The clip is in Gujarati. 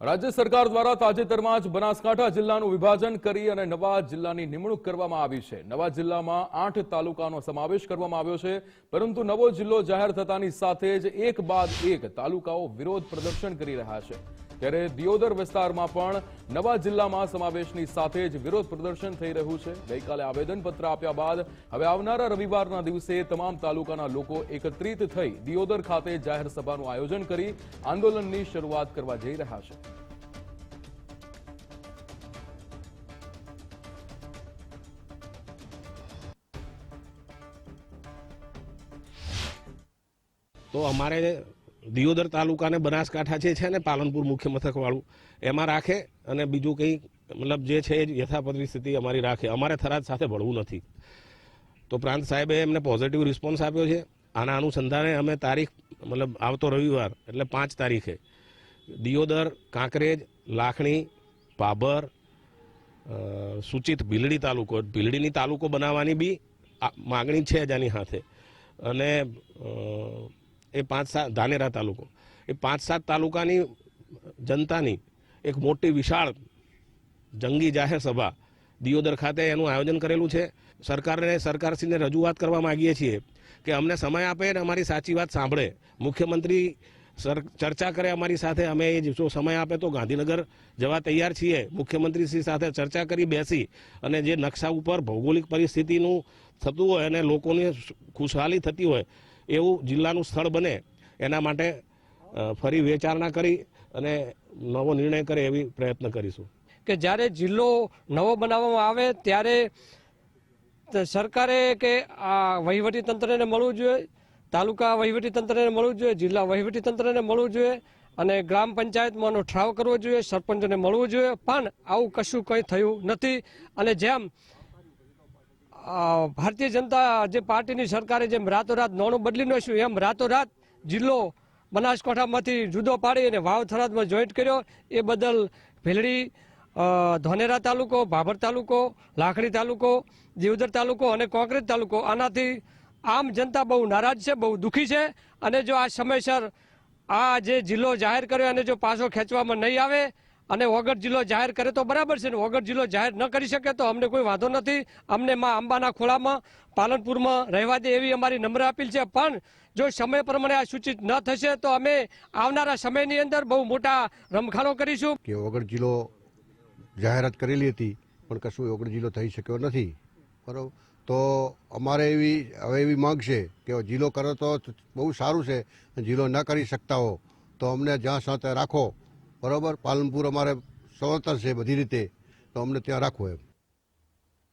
રાજ્ય સરકાર દ્વારા તાજેતરમાં જ બનાસકાંઠા જિલ્લાનું વિભાજન કરી અને નવા જિલ્લાની નિમણૂક કરવામાં આવી છે. નવા જિલ્લામાં આઠ તાલુકાનો સમાવેશ કરવામાં આવ્યો છે, પરંતુ નવો જિલ્લો જાહેર થતાની સાથે જ એક બાદ એક તાલુકાઓ વિરોધ પ્રદર્શન કરી રહ્યા છે. ત્યારે દિયોદર વિસ્તારમાં પણ નવા જિલ્લામાં સમાવેશની સાથે જ વિરોધ પ્રદર્શન થઈ રહ્યું છે. ગઈકાલે આવેદનપત્ર આપ્યા બાદ હવે આવનારા રવિવારના દિવસે તમામ તાલુકાના લોકો એકત્રિત થઈ દિયોદર ખાતે જાહેર સભાનું આયોજન કરી આંદોલનની શરૂઆત કરવા જઈ રહ્યા છે. તો અમારે દિયોદર તાલુકાને બનાસકાંઠા જે છે ને પાલનપુર મુખ્ય મથકવાળું, એમાં રાખે અને બીજું કંઈ મતલબ જે છે એ યથા પરિસ્થિતિ અમારી રાખે. અમારે થરાદ સાથે ભળવું નથી. તો પ્રાંત સાહેબે એમને પોઝિટિવ રિસ્પોન્સ આપ્યો છે. આના અનુસંધાને અમે તારીખ મતલબ આવતો રવિવાર, એટલે પાંચ તારીખે દિયોદર, કાંકરેજ, લાખણી, પાભર સૂચિત ભીલડી તાલુકો, ભીલડીની તાલુકો બનાવવાની બી માગણી છે જ આની સાથે અને એ પાંચ સાત ધાનેરા તાલુકો. એ પાંચ સાત તાલુકાની જનતાની એક મોટી વિશાળ જંગી જાહેર સભા દિયોદર ખાતે એનું આયોજન કરેલું છે. સરકારને સરકારશ્રીને રજૂઆત કરવા માગીએ છીએ કે અમને સમય આપે અને અમારી સાચી વાત સાંભળે. મુખ્યમંત્રી સર ચર્ચા કરે અમારી સાથે, અમે એ જો સમય આપે તો ગાંધીનગર જવા તૈયાર છીએ. મુખ્યમંત્રીશ્રી સાથે ચર્ચા કરી બેસી અને જે નકશા ઉપર ભૌગોલિક પરિસ્થિતિનું થતું હોય અને લોકોની ખુશહાલી થતી હોય એવું જિલ્લાનું સ્થળ બને, એના માટે ફરી વિચારણા કરી અને નવો નિર્ણય કરે એવી પ્રયત્ન કરીશું. કે જ્યારે જિલ્લો નવો બનાવવામાં આવે ત્યારે સરકારે કે આ વહીવટી તંત્રને મળવું જોઈએ, તાલુકા વહીવટી તંત્રને મળવું જોઈએ, જિલ્લા વહીવટી તંત્રને મળવું જોઈએ અને ગ્રામ પંચાયતમાં એનો ઠરાવ કરવો જોઈએ, સરપંચને મળવું જોઈએ. પણ આવું કશું કંઈ થયું નથી. અને જેમ ભારતીય જનતા જે પાર્ટીની સરકારે જેમ રાતોરાત નાણું બદલી નાખ્યું, એમ રાતોરાત જિલ્લો બનાસકાંઠામાંથી જુદો પાડી અને વાવ થરાદમાં જોઈન્ટ કર્યો. એ બદલ ભેલડી ધોનેરા તાલુકો, ભાભર તાલુકો, લાખણી તાલુકો દિયોદર તાલુકો અને કોંકરેજ તાલુકો આનાથી આમ જનતા બહુ નારાજ છે, બહુ દુઃખી છે. અને જો આ સમયસર આ જે જિલ્લો જાહેર કર્યો અને જો પાછો ખેંચવામાં નહીં આવે અને વગર જિલ્લો જાહેર કરે તો બરાબર છે ને વગર જિલ્લો જાહેર ન કરી શકે તો અમને કોઈ વાંધો નથી. અમને માં અંબાના ખોળામાં, પાલનપુરમાં રહેવા દે એવી અમારી નમ્ર અપીલ છે. પણ જો સમય પ્રમાણે આ સૂચિત ન થશે તો અમે આવનારા સમયની અંદર બહુ મોટા રમખાણો કરીશું. કે વગર જિલ્લો જાહેરાત કરેલી હતી, પણ કશું વગર જિલ્લો થઈ શક્યો નથી. બરાબર? તો અમારે એવી, હવે એવી માંગ છે કે જિલ્લો કરો તો બહુ સારું છે. જિલ્લો ન કરી શકતા હો તો અમને જ્યાં સાથે રાખો. બરાબર? પાલનપુર અમારે સ્વતંત્ર છે બધી રીતે. તો અમને ત્યાં રાખો એમ.